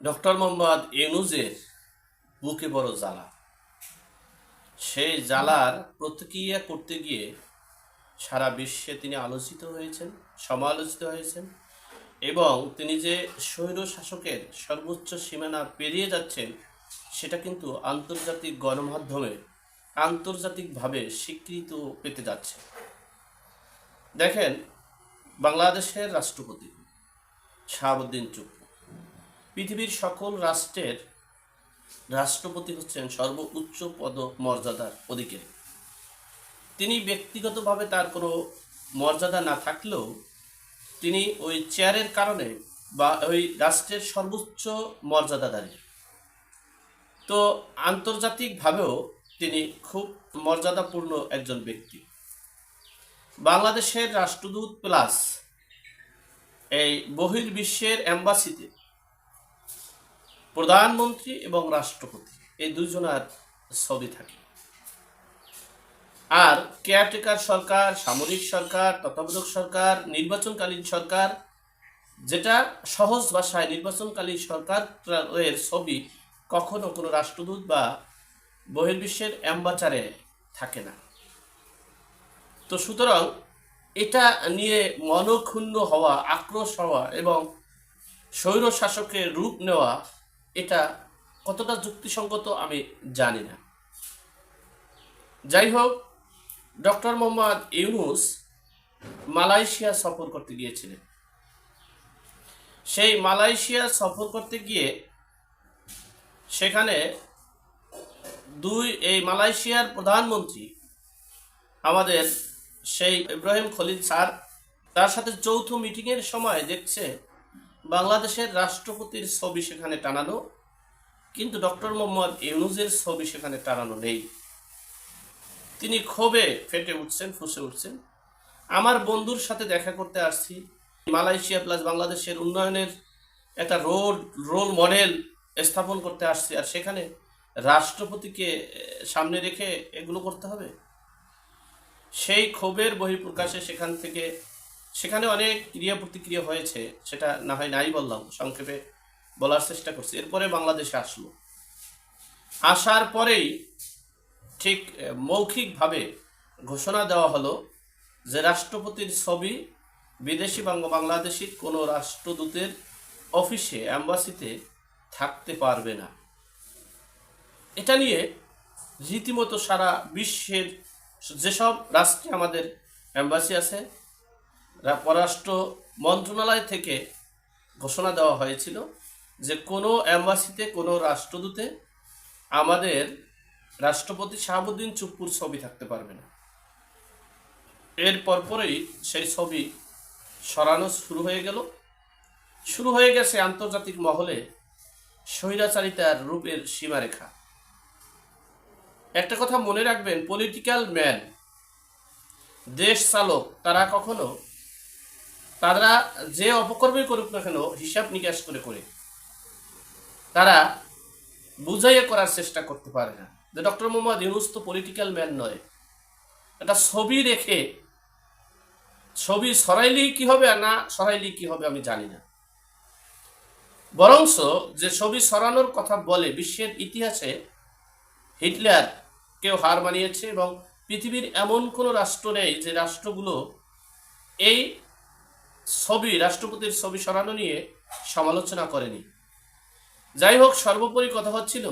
Doctor Mohammad ইউনুজের বুকে বড় জ্বালা। সেই জ্বালার প্রতিক্রিয়া করতে গিয়ে সারা বিশ্বে তিনি আলোচিত হয়েছেন, সমালোচিত হয়েছেন এবং তিনি যে স্বৈর শাসকের সর্বোচ্চ সীমানা পেরিয়ে যাচ্ছেন, সেটা কিন্তু আন্তর্জাতিক গণমাধ্যমে আন্তর্জাতিকভাবে স্বীকৃত পেতে যাচ্ছে। দেখেন, বাংলাদেশের রাষ্ট্রপতি শাহাবুদ্দিন চুপ্পু পৃথিবীর সকল রাষ্ট্রের রাষ্ট্রপতি হচ্ছেন সর্বোচ্চ পদ মর্যাদার অধিকারী। তিনি ব্যক্তিগতভাবে তার কোনো মর্যাদা না থাকলেও তিনি ওই চেয়ারের কারণে বা ওই রাষ্ট্রের সর্বোচ্চ মর্যাদাদারী তো আন্তর্জাতিকভাবেও তিনি খুব মর্যাদাপূর্ণ একজন ব্যক্তি। বাংলাদেশের রাষ্ট্রদূত প্লাস এই বহির্বিশ্বের অ্যাম্বাসিতে প্রধানমন্ত্রী এবং রাষ্ট্রপতি। এই দুজনার ছবি থাকে। আর কেয়ারটেকার সরকার, সামরিক সরকার, তত্ত্বাবধায়ক সরকার, নির্বাচনকালীন সরকার, যেটা সহজ ভাষায় নির্বাচনকালীন সরকারের ছবি কখনো কোনো রাষ্ট্রদূত বা বহির্বিশ্বের অ্যাম্বাচারে থাকে না। তো সুতরাং এটা নিয়ে মনক্ষুণ্ণ হওয়া, আক্রোশ হওয়া এবং স্বৈর শাসকের রূপ নেওয়া এটা কতটা যুক্তিসঙ্গত আমি জানি না। যাই হোক ডক্টর মোহাম্মদ ইউনুস মালয়েশিয়া সফর করতে গিয়েছিলেন। সেই মালয়েশিয়া সফর করতে গিয়ে সেখানে দুই, এই মালয়েশিয়ার প্রধানমন্ত্রী আমাদের সেই ইব্রাহিম খলিল স্যার, তার সাথে যৌথ মিটিংয়ের সময় দেখছে বাংলাদেশের রাষ্ট্রপতির ছবি সেখানে টানানো কিন্তু ডক্টর মোহাম্মদ ইউনুজের ছবি সেখানে টানানো নেই। তিনি ক্ষোভে ফেটে উঠছেন, ফুসে উঠছেন। আমার বন্ধুর সাথে দেখা করতে আসছি। মালয়েশিয়া প্লাস বাংলাদেশের উন্নয়নের একটা রোড, রোল মডেল স্থাপন করতে আসছি, আর সেখানে রাষ্ট্রপতিকে সামনে রেখে এগুলো করতে হবে। সেই ক্ষোভের বহিঃপ্রকাশে সেখান থেকে সেখানে অনেক ক্রিয়া প্রতিক্রিয়া হয়েছে, সেটা না হয় নাই বললাম, সংক্ষেপে বলার চেষ্টা করছি। এরপরে বাংলাদেশে আসলো। আসার পরেই ঠিক মৌখিকভাবে ঘোষণা দেওয়া হলো যে রাষ্ট্রপতির ছবি বিদেশি বাংল বাংলাদেশির কোনো রাষ্ট্রদূতের অফিসে, অ্যাম্বাসিতে থাকতে পারবে না। এটা নিয়ে রীতিমতো সারা বিশ্বের যেসব রাষ্ট্রে আমাদের অ্যাম্বাসি আছে পররাষ্ট্র মন্ত্রণালয় থেকে ঘোষণা দেওয়া হয়েছিল যে কোনো অ্যাম্বাসিতে কোনো রাষ্ট্রদূতে আমাদের রাষ্ট্রপতি শাহাবুদ্দিন চুপ্পুর ছবি থাকতে পারবে না। এর পরপরই সেই ছবি সরানো শুরু হয়ে গেল। শুরু হয়ে গেছে আন্তর্জাতিক মহলে স্বৈরাচারিতার রূপের সীমারেখা। একটা কথা মনে রাখবেন পলিটিক্যাল ম্যান দেশ চালক, তারা কখনো তারা যে অপকর্মই করুক না কেন, হিসাব নিকাশ করে করে। তারা বুঝাইয়ে করার চেষ্টা করতে পারে না। যে ডক্টর মোহাম্মদ ইউনুস তো পলিটিক্যাল ম্যান নয়। একটা ছবি রেখে ছবি সরাইলেই কি হবে না সরাইলেই কি হবে আমি জানি না। বরংস যে ছবি সরানোর কথা বলে, বিশ্বের ইতিহাসে হিটলার কেউ হার মানিয়েছে এবং পৃথিবীর এমন কোনো রাষ্ট্র নেই যে রাষ্ট্রগুলো এই ছবি, রাষ্ট্রপতির ছবি সরানো নিয়ে সমালোচনা করেনি। যাই হোক, সর্বোপরি কথা হচ্ছিল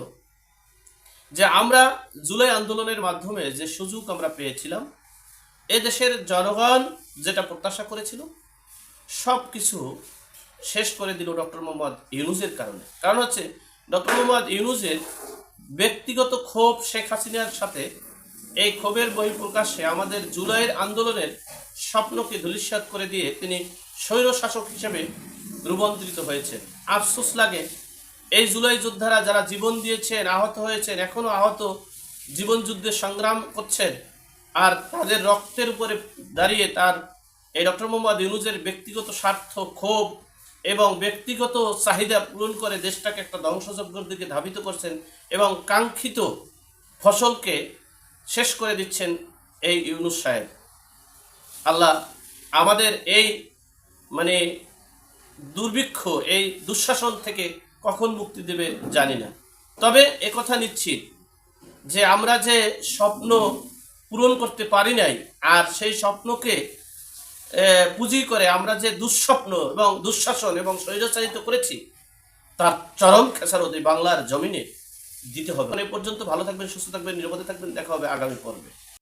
যে আমরা জুলাই আন্দোলনের মাধ্যমে যে সুযোগ আমরা পেয়েছিলাম, এ দেশের জনগণ যেটা প্রত্যাশা করেছিল সব কিছু শেষ করে দিল ডক্টর মোহাম্মদ ইউনুজের কারণে। কারণ হচ্ছে, ডক্টর মোহাম্মদ ইউনুজের ব্যক্তিগত ক্ষোভ শেখ হাসিনার সাথে, এই ক্ষোভের বহিঃপ্রকাশে আমাদের জুলাইয়ের আন্দোলনের স্বপ্নকে ধূলিসাৎ করে দিয়ে তিনি স্বৈর শাসক হিসেবে রূপান্তরিত হয়েছেন আফসোস লাগে, এই জুলাই যোদ্ধারা যারা জীবন দিয়েছেন, আহত হয়েছেন এখনও আহত, জীবন যুদ্ধে সংগ্রাম করছেন, আর তাদের রক্তের উপরে দাঁড়িয়ে তার এই ডক্টর মোহাম্মদ ইউনুজের ব্যক্তিগত স্বার্থ, ক্ষোভ এবং ব্যক্তিগত চাহিদা পূরণ করে দেশটাকে একটা ধ্বংসযজ্ঞের দিকে ধাবিত করছেন এবং কাঙ্ক্ষিত ফসলকে শেষ করে দিচ্ছেন এই ইউনুস সাহেব। আল্লাহ, আমাদের এই মানে দুর্ভিক্ষ, এই দুঃশাসন থেকে কখন মুক্তি দেবে জানি না। তবে একথা নিশ্চিত যে আমরা যে স্বপ্ন পূরণ করতে পারি নাই আর সেই স্বপ্নকে পুঁজি করে আমরা যে দুঃস্বপ্ন এবং দুঃশাসন এবং স্বৈরাচারিত করেছি, তার চরম খেসারত এই বাংলার জমিনে দিতে হবে। এ পর্যন্ত ভালো থাকবেন, সুস্থ থাকবেন, নিরাপদে থাকবেন। দেখা হবে আগামী পর্বে।